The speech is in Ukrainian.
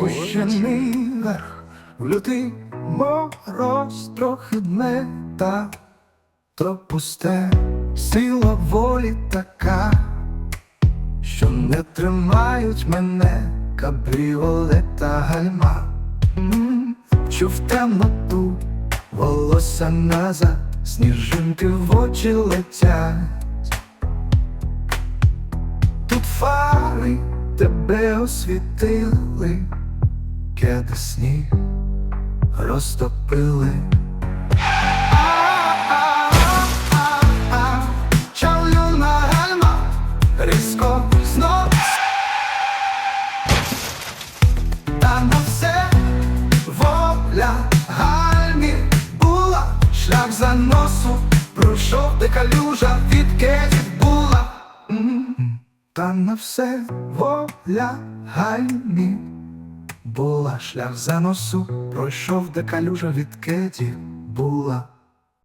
Пущений в лютий мороз трохи дме та то пусте, сила волі така, що не тримають мене кабріолет та гальма. М, Чув темноту, волосся назад, сніжинки в очі летять. Тут фари тебе освітили, кеди сніг розтопили. Різко знов. Та на все воля була, шлях за носу пройшов, де калюжа Та на все воля гальні була, шлях за носу пройшов, де калюжа від кеті була.